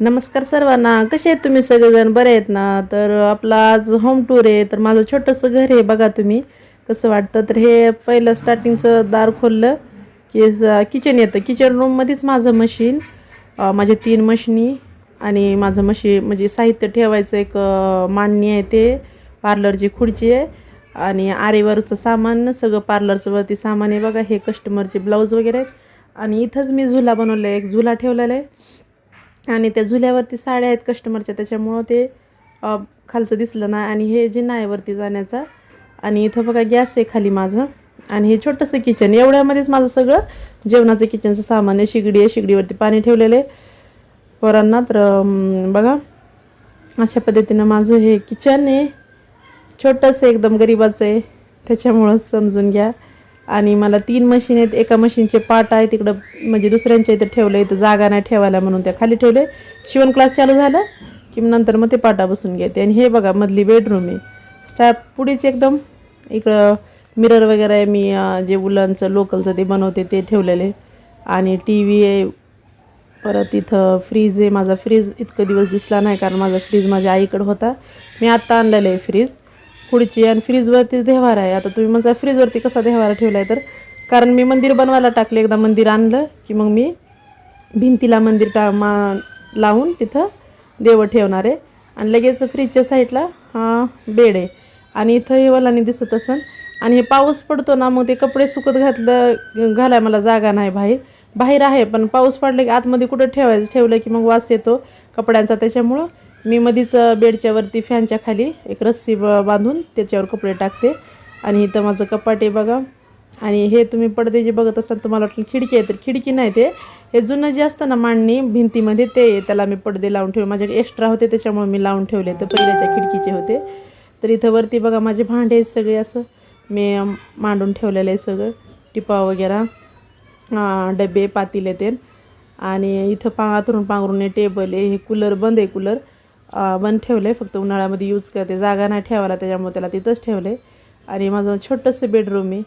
नमस्कार सर्वांना. कसे आहेत तुम्ही सगळेजण? बरे आहेत ना? तर आपला आज होम टूर आहे. तर माझं छोटंसं घर आहे बघा तुम्ही. कसं वाटतं? तर हे पहिलं स्टार्टिंगचं दार खोललं. की किचन येतं. किचन रूममध्येच माझं मशीन माझ्या माझे तीन मशिनी आणि माझं मशी म्हणजे साहित्य ठेवायचं एक मांडणी आहे ते. पार्लरची खुर्ची आहे. आणि आरेवरचं सामान सगळं पार्लरचं वरती सामान आहे बघा. हे कस्टमरचे ब्लाऊज वगैरे आहेत. आणि इथंच मी झुला बनवला आहे. एक झुला ठेवलेला आहे. आणि त्या झुल्यावरती साड्या आहेत कस्टमरच्या त्याच्यामुळं ते खालचं दिसलं नाही. आणि हे जिना आहे वरती जाण्याचा आणि इथं बघा गॅस आहे खाली माझं. आणि हे छोटंसं किचन एवढ्यामध्येच माझं सगळं जेवणाचं किचनचं सामान आहे. शिगडी आहे शिगडीवरती पाणी ठेवलेलं आहे. पोरांना तर बघा अशा पद्धतीनं माझं हे किचन आहे. छोटंसं एकदम गरिबाचं आहे. त्याच्यामुळं समजून घ्या. आणि मला तीन मशीन आहेत. एका मशीनचे पाट आहे तिकडं म्हणजे दुसऱ्यांच्या इथं ठेवलं इथं जागा नाही ठेवायला म्हणून त्या खाली ठेवले शिवण क्लास चालू झालं की नंतर मग ते पाटा बसून घेते. आणि हे बघा मधली बेडरूम आहे. स्टॅप पुढेच एकदम इकडं मिरर वगैरे आहे मी जे उलनचं लोकलचं ते बनवते ते ठेवलेले. आणि टी व्ही आहे. परत इथं फ्रीज आहे. माझा फ्रीज इतकं दिवस दिसला नाही कारण माझा फ्रीज माझ्या आईकडं होता. मी आत्ता आणलेलं आहे फ्रीज पुढची आणि फ्रीजवरती देवार आहे. आता तुम्ही म्हणता फ्रीजवरती कसा देवारा ठेवला आहे तर? कारण मी मंदिर बनवायला टाकले एकदा मंदिर आणलं की मग मी भिंतीला मंदिर टा मा लावून तिथं देवं ठेवणार आहे. आणि लगेच फ्रीजच्या साईडला हा बेड आहे. आणि इथं हे वलाने दिसत असेल आणि हे पाऊस पडतो ना मग ते कपडे सुकत घातलं घालाय मला जागा नाही बाहेर. बाहेर आहे पण पाऊस पडला की आतमध्ये कुठं ठेवायचं? ठेवलं की मग वास येतो कपड्यांचा. त्याच्यामुळं मी मधीच बेडच्या वरती फॅनच्या खाली एक रस्सी ब- बांधून त्याच्यावर कपडे टाकते. आणि इथं माझं कपाट आहे बघा. आणि हे तुम्ही पडदे जे बघत असाल तुम्हाला वाटलं खिडकी आहे तर खिडकी नाही ते. हे जुनं जे असतं ना मांडणी भिंतीमध्ये ते त्याला मी पडदे लावून ठेवले. माझ्याकडे एक्स्ट्रा होते त्याच्यामुळे मी लावून ठेवले. तर पहिल्याच्या खिडकीचे होते. तर इथं वरती बघा माझे भांडे आहेत सगळे असं. मी मांडून ठेवलेलं आहे सगळं. टिपा वगैरे डबे पातीले ते. आणि इथं पांगातरून पांघरून आहे टेबल आहे. हे कूलर बंद आहे कूलर. बंद ठेवलं आहे फक्त उन्हाळ्यामध्ये यूज करते. जागा नाही ठेवायला त्याच्यामुळे त्याला तिथंच ठेवलं आहे आणि माझं छोटंसं बेडरूम आहे.